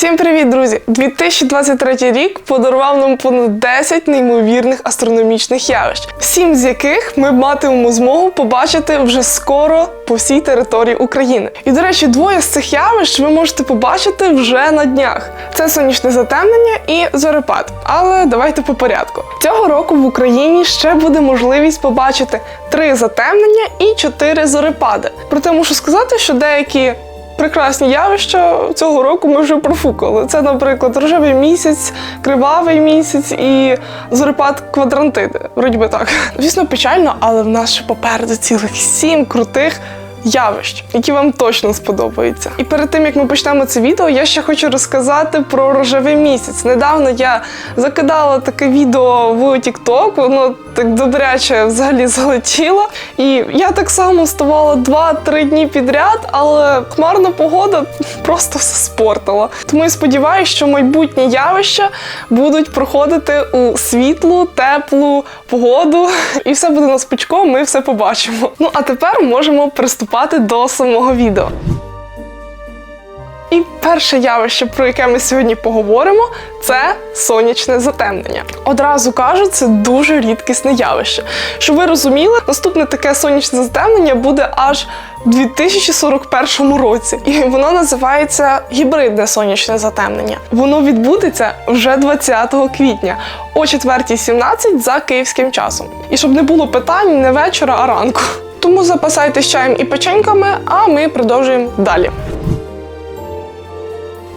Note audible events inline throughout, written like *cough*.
Всім привіт, друзі! 2023 рік подарував нам понад 10 неймовірних астрономічних явищ, всім з яких ми матимемо змогу побачити вже скоро по всій території України. І до речі, двоє з цих явищ ви можете побачити вже на днях: це сонячне затемнення і зорепад. Але давайте по порядку. Цього року в Україні ще буде можливість побачити три затемнення і чотири зорепади. Проте мушу сказати, що деякі прекрасні явища цього року ми вже профукали. Це, наприклад, рожевий місяць, кривавий місяць і зорепад квадрантиди. Вроді би так. Звісно, печально, але в нас ще попереду цілих сім крутих. Явищ, які вам точно сподобаються. І перед тим як ми почнемо це відео, я ще хочу розказати про рожевий місяць. Недавно я закидала таке відео в TikTok, воно так добряче взагалі залетіло. І я так само вставала 2-3 дні підряд, але хмарна погода *laughs* просто все спортила. Тому я сподіваюся, що майбутні явища будуть проходити у світлу, теплу погоду, *laughs* і все буде на спочку, ми все побачимо. Ну а тепер можемо приступати до самого відео. І перше явище, про яке ми сьогодні поговоримо, це сонячне затемнення. Одразу кажу, це дуже рідкісне явище. Щоб ви розуміли, наступне таке сонячне затемнення буде аж у 2041 році, і воно називається гібридне сонячне затемнення. Воно відбудеться вже 20 квітня о 4.17 за київським часом. І щоб не було питань не вечора, а ранку. Тому запасайтесь чаєм і печеньками, а ми продовжуємо далі.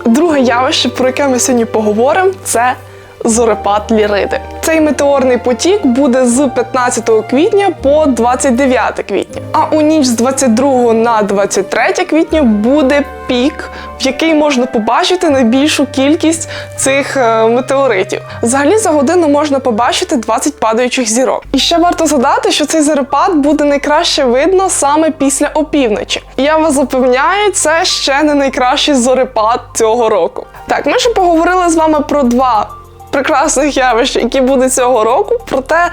Друге явище, про яке ми сьогодні поговоримо, це зорепад Ліриди. Цей метеорний потік буде з 15 квітня по 29 квітня. А у ніч з 22 на 23 квітня буде пік, в який можна побачити найбільшу кількість цих е, метеоритів. Взагалі за годину можна побачити 20 падаючих зірок. І ще варто згадати, що цей зорепад буде найкраще видно саме після опівночі. І я вас запевняю, це ще не найкращий зорепад цього року. Так, ми ще поговорили з вами про два прекрасних явищ, які будуть цього року. Проте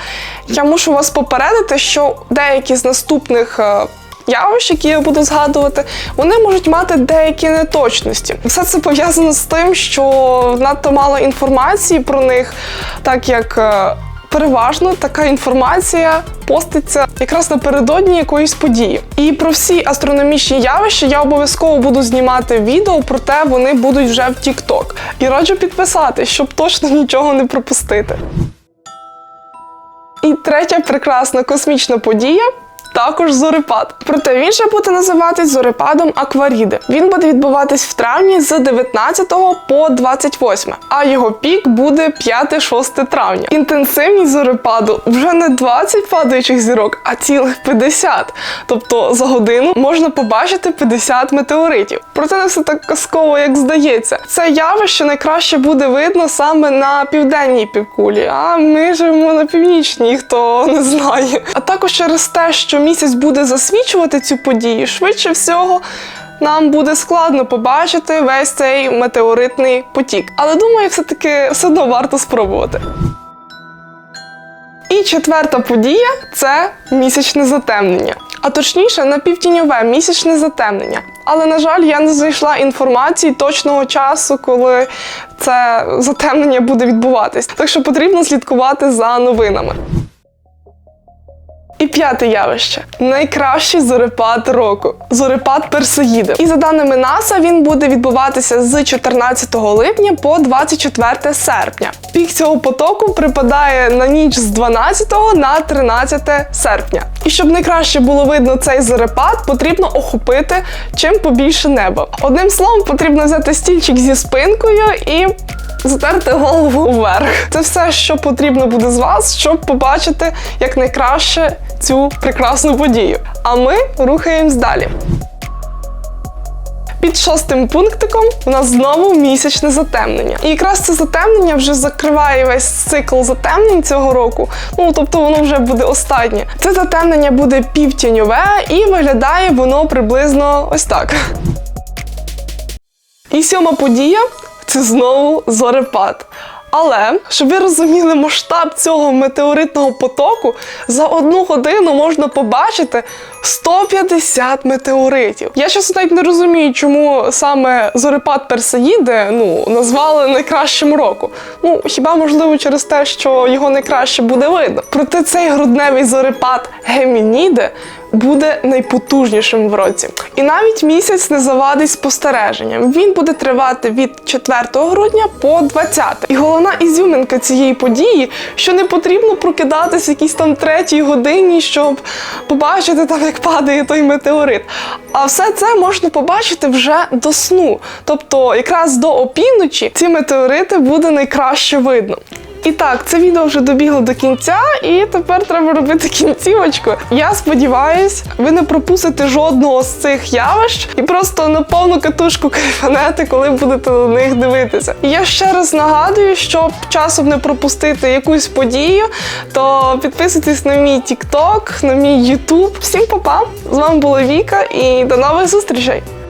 я мушу вас попередити, що деякі з наступних. е, Явищ, які я буду згадувати, вони можуть мати деякі неточності. Все це пов'язано з тим, що надто мало інформації про них, так як е, переважно така інформація поститься якраз напередодні якоїсь події. І про всі астрономічні явища я обов'язково буду знімати відео, проте вони будуть вже в TikTok. І раджу підписатись, щоб точно нічого не пропустити. І третя прекрасна космічна подія. Також зорепад. Проте він же буде називатись зорепадом Акваріди. Він буде відбуватись в травні з 19 по 28, а його пік буде 5-6 травня. Інтенсивність зорепаду вже не 20 падаючих зірок, а цілих 50. Тобто за годину можна побачити 50 метеоритів. Проте не все так казково, як здається. Це явище найкраще буде видно саме на південній півкулі, а ми живемо на північній, хто не знає. А також через те, що місяць буде засвічувати цю подію, швидше всього. Нам буде складно побачити весь цей метеоритний потік. Але думаю, все-таки все одно варто спробувати. І четверта подія це місячне затемнення. А точніше, напівтіньове місячне затемнення. Але, на жаль, я не знайшла інформації точного часу, коли це затемнення буде відбуватись. Так що потрібно слідкувати за новинами. І п'яте явище найкращий зорепад року зорепад Персеїди. І за даними НАСА, він буде відбуватися з 14 липня по 24 серпня. Пік цього потоку припадає на ніч з 12 на 13 серпня. І щоб найкраще було видно цей зорепад, потрібно охопити чим побільше неба. Одним словом, потрібно взяти стільчик зі спинкою і затерти голову вверх. Це все, що потрібно буде з вас, щоб побачити якнайкраще цю прекрасну подію. А ми рухаємось далі. Під шостим пунктиком у нас знову місячне затемнення. І якраз це затемнення вже закриває весь цикл затемнень цього року. Ну тобто воно вже буде останнє. Це затемнення буде півтіньове і виглядає воно приблизно ось так. І сьома подія це знову зорепад. Але щоб ви розуміли масштаб цього метеоритного потоку, за одну годину можна побачити 150 метеоритів. Я щось навіть не розумію, чому саме зорепад Персеїди ну назвали найкращим року. Ну хіба можливо через те, що його найкраще буде видно. Проте цей грудневий зорепад Гемініди буде найпотужнішим в році. І навіть місяць не завадить спостереженням. Він буде тривати від 4 грудня по 20. І головна ізюминка цієї події, що не потрібно прокидатись в якійсь там третій годині, щоб побачити там, як падає той метеорит. А все це можна побачити вже до сну. Тобто, якраз до опівночі ці метеорити буде найкраще видно. І так, це відео вже добігло до кінця, і тепер треба робити кінцівочку. Я сподіваюсь, ви не пропустите жодного з цих явищ і просто на повну катушку кайфанете, коли будете на них дивитися. Я ще раз нагадую, щоб часом не пропустити якусь подію, то підписуйтесь на мій TikTok, на мій YouTube. Всім па-па! З вами була Віка і до нових зустрічей!